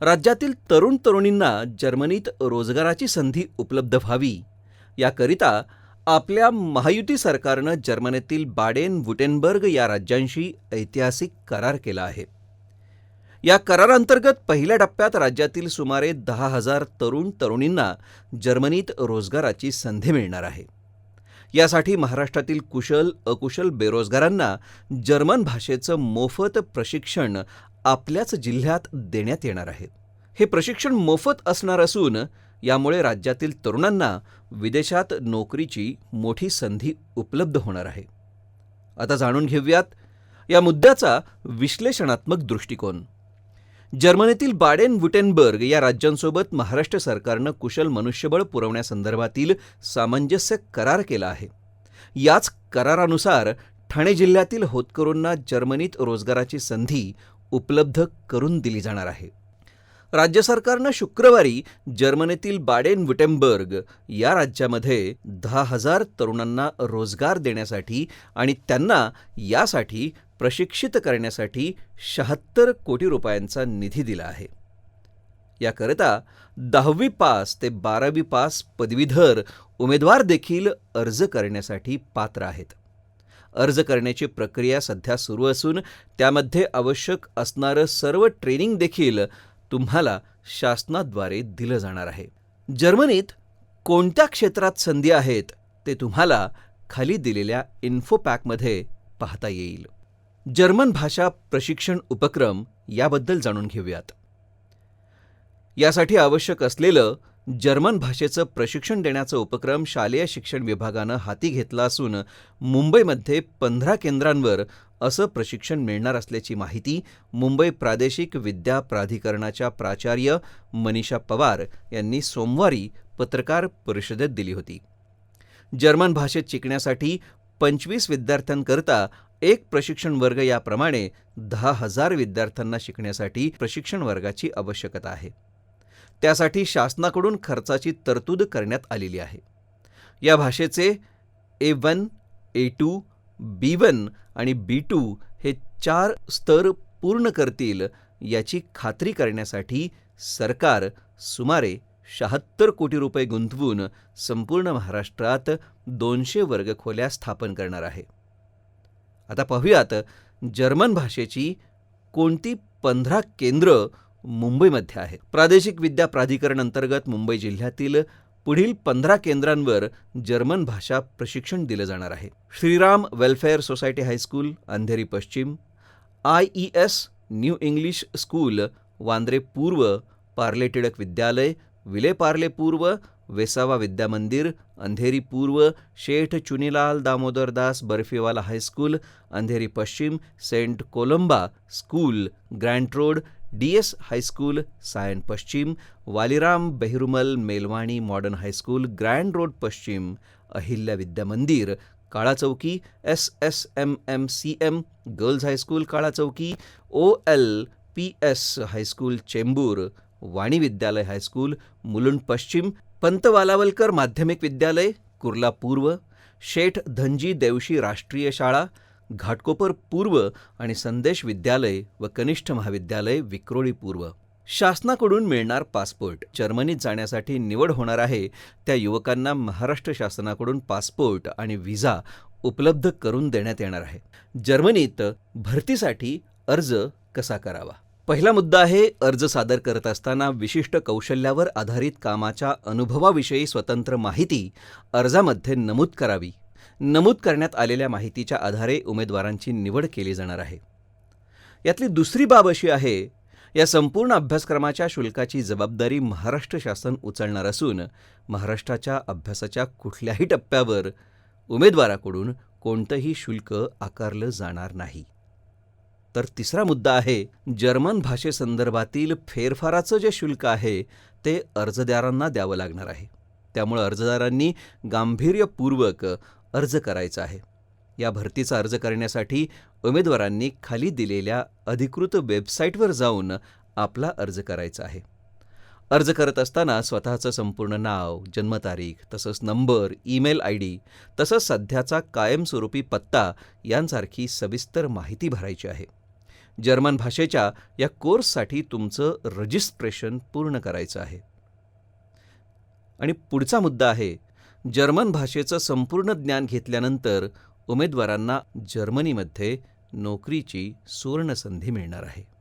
राज्यातील तरुण तरुणींना जर्मनीत रोजगाराची संधी उपलब्ध व्हावी. याकरिता आपल्या महायुती सरकारनं जर्मनीतील बाडेन वुटेनबर्ग या राज्यांशी ऐतिहासिक करार केला आहे. या करारांतर्गत पहिल्या टप्प्यात राज्यातील सुमारे दहा हजार तरुण तरुणींना जर्मनीत रोजगाराची संधी मिळणार आहे. यासाठी महाराष्ट्रातील कुशल अकुशल बेरोजगारांना जर्मन भाषेचं मोफत प्रशिक्षण आपल्याच जिल्ह्यात देण्यात येणार आहेत. हे प्रशिक्षण मोफत असणार असून यामुळे राज्यातील तरुणांना विदेशात नोकरीची मोठी संधी उपलब्ध होणार आहे. आता जाणून घेऊयात या मुद्द्याचा विश्लेषणात्मक दृष्टिकोन. जर्मनीतील बाडेन वुटेनबर्ग या राज्यांसोबत महाराष्ट्र सरकारनं कुशल मनुष्यबळ पुरवण्यासंदर्भातील सामंजस्य करार केला आहे. याच करारानुसार ठाणे जिल्ह्यातील होतकरूंना जर्मनीत रोजगाराची संधी उपलब्ध करून दिली जाणार आहे. राज्य सरकारनं शुक्रवारी जर्मनीतील बाडेन वुटेनबर्ग या राज्यामध्ये दहा हजार तरुणांना रोजगार देण्यासाठी आणि त्यांना यासाठी प्रशिक्षित करण्यासाठी शहात्तर कोटी रुपयांचा निधी दिला आहे. याकरिता दहावी पास ते बारावी पास पदवीधर उमेदवार देखील अर्ज करण्यासाठी पात्र आहेत. अर्ज करण्याची प्रक्रिया सध्या सुरू असून त्यामध्ये आवश्यक असणारं सर्व ट्रेनिंग देखील तुम्हाला शासनाद्वारे दिलं जाणार आहे. जर्मनीत कोणत्या क्षेत्रात संधी आहेत ते तुम्हाला खाली दिलेल्या इन्फोपॅकमध्ये पाहता येईल. जर्मन भाषा प्रशिक्षण उपक्रम याबद्दल जाणून घेऊयात. यासाठी आवश्यक असलेलं जर्मन भाषेचं प्रशिक्षण देण्याचा उपक्रम शालेय शिक्षण विभागानं हाती घेतला असून मुंबईमध्ये पंधरा केंद्रांवर असं प्रशिक्षण मिळणार असल्याची माहिती मुंबई प्रादेशिक विद्या प्राधिकरणाच्या प्राचार्य मनीषा पवार यांनी सोमवारी पत्रकार परिषदेत दिली होती. जर्मन भाषेत शिकण्यासाठी पंचवीस विद्यार्थ्यांकरता एक प्रशिक्षण वर्ग याप्रमाणे दहा हजार विद्यार्थ्यांना शिकण्यासाठी प्रशिक्षण वर्गाची आवश्यकता आहे. त्यासाठी शासनाकडून खर्चाची तरतूद करण्यात आलेली आहे. या भाषेचे A one A two B one आणि बी टू हे चार स्तर पूर्ण करतील याची खात्री करण्यासाठी सरकार सुमारे शहात्तर कोटी रुपये गुंतवून संपूर्ण महाराष्ट्रात दोनशे वर्गखोल्या स्थापन करणार आहे. आता पाहूयात जर्मन भाषेची कोणती पंधरा केंद्र मुंबईमध्ये आहेत प्रादेशिक विद्या प्राधिकरण अंतर्गत मुंबई जिल्ह्यातील पुढील पंधरा केंद्रांवर जर्मन भाषा प्रशिक्षण दिलं जाणार आहे. Shriram welfare society high school Andheri पश्चिम I E S new English school Bandra पूर्व पार्ले टिळक विद्यालय विले पार्ले पूर्व वेसावा विद्यामंदिर अंधेरी पूर्व शेठ चुनीलाल दामोदरदास बर्फीवाला हायस्कूल अंधेरी पश्चिम Saint Columba school Grant Road D S high school Sion पश्चिम Waliram Behrumal Melwani modern high school Grant Road पश्चिम Ahilya Vidyamandir Kala Chowki S S M M C M girls high school Kala Chowki O L P S high school Chembur Vani Vidyalaya high school Mulund पश्चिम पंत वालावलकर माध्यमिक विद्यालय कुर्ला पूर्व शेठ धनजी देवशी राष्ट्रीय शाळा घाटकोपर पूर्व आणि संदेश विद्यालय व कनिष्ठ महाविद्यालय विक्रोळी पूर्व. शासनाकडून मिळणार पासपोर्ट. जर्मनीत जाण्यासाठी निवड होणार आहे. त्या युवकांना महाराष्ट्र शासनाकडून पासपोर्ट आणि व्हिसा उपलब्ध करून देण्यात येणार आहे. जर्मनीत भरतीसाठी अर्ज कसा करावा? पहिला मुद्दा आहे अर्ज सादर करत असताना विशिष्ट कौशल्यावर आधारित कामाच्या अनुभवाविषयी स्वतंत्र माहिती अर्जामध्ये नमूद करावी. नमूद करण्यात आलेल्या माहितीच्या आधारे उमेदवारांची निवड केली जाणार आहे. यातली दुसरी बाब अशी आहे या संपूर्ण अभ्यासक्रमाच्या शुल्काची जबाबदारी महाराष्ट्र शासन उचलणार असून महाराष्ट्राच्या अभ्यासाच्या कुठल्याही टप्प्यावर उमेदवाराकडून कोणतंही शुल्क आकारलं जाणार नाही. तर तिसरा मुद्दा आहे जर्मन भाषेसंदर्भातील फेरफाराचं जे शुल्क आहे ते अर्जदारांना द्यावं लागणार आहे. त्यामुळे अर्जदारांनी गांभीर्यपूर्वक अर्ज करायचा आहे. या भरतीचा अर्ज करण्यासाठी उमेदवारांनी खाली दिलेल्या अधिकृत वेबसाईटवर जाऊन आपला अर्ज करायचा आहे. अर्ज करत असताना स्वतःचं संपूर्ण नाव जन्मतारीख तसंच नंबर ईमेल आय डी तसंच सध्याचा कायमस्वरूपी पत्ता यांसारखी सविस्तर माहिती भरायची आहे. जर्मन भाषेच्या या कोर्ससाठी तुमचं रजिस्ट्रेशन पूर्ण करायचं आहे. आणि पुढचा मुद्दा आहे जर्मन भाषेचं संपूर्ण ज्ञान घेतल्यानंतर उमेदवारांना जर्मनीमध्ये नोकरीची सुवर्णसंधी मिळणार आहे.